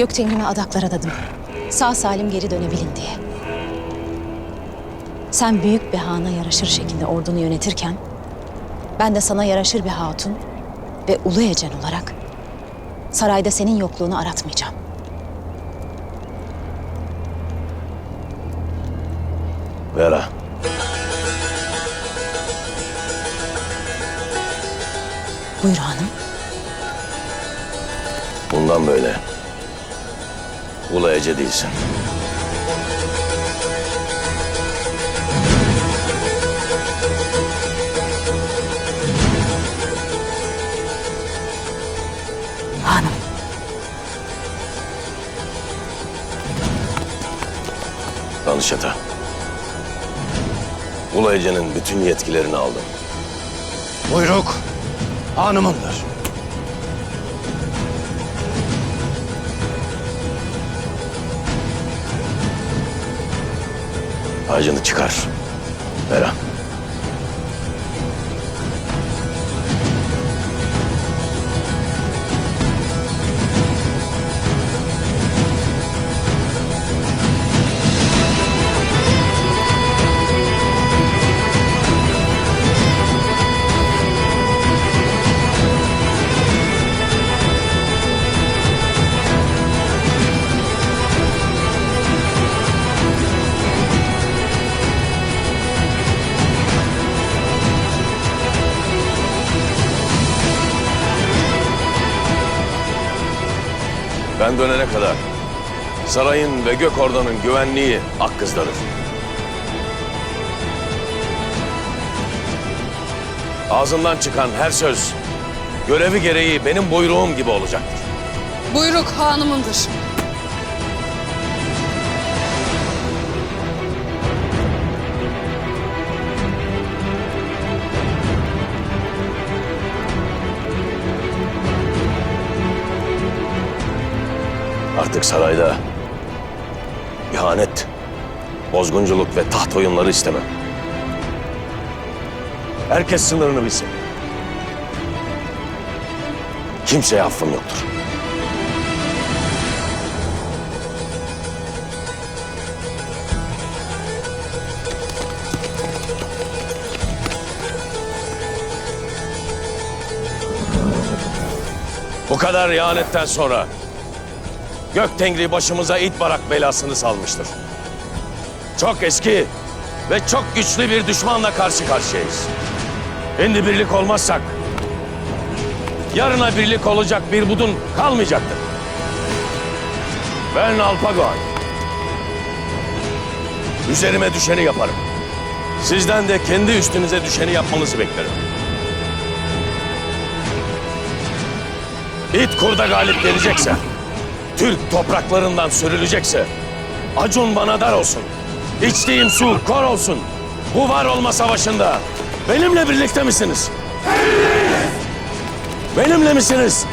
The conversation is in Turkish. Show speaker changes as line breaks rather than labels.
Gökçen'ime adaklar adadım. Sağ salim geri dönebilin diye. Sen büyük bir hana yaraşır şekilde ordunu yönetirken... ...ben de sana yaraşır bir hatun ve ulu ecen olarak... ...sarayda senin yokluğunu aratmayacağım.
Vera.
Buyur hanım.
Bundan böyle. Ece değilsin.
Hanım.
Danış ata. Ulu Ece'nin bütün yetkilerini aldım.
Buyruk hanımındır.
Ağacını çıkar. Vera. Ben dönene kadar sarayın ve gök ordanın güvenliği Akkız'dadır. Ağzından çıkan her söz görevi gereği benim buyruğum gibi olacaktır.
Buyruk hanımındır.
Artık sarayda ihanet, bozgunculuk ve taht oyunları istemem. Herkes sınırını bilsin. Kimseye affım yoktur. Bu kadar ihanetten sonra Gök Tengri başımıza it barak belasını salmıştır. Çok eski ve çok güçlü bir düşmanla karşı karşıyayız. Şimdi birlik olmazsak yarına birlik olacak bir budun kalmayacaktır. Ben Alpagoan. Üzerime düşeni yaparım. Sizden de kendi üstünüze düşeni yapmanızı beklerim. İt kurda galip gelecekse, Türk topraklarından sürülecekse, Acun bana dar olsun. İçtiğim su kor olsun. Bu var olma savaşında benimle birlikte misiniz? Benimle misiniz?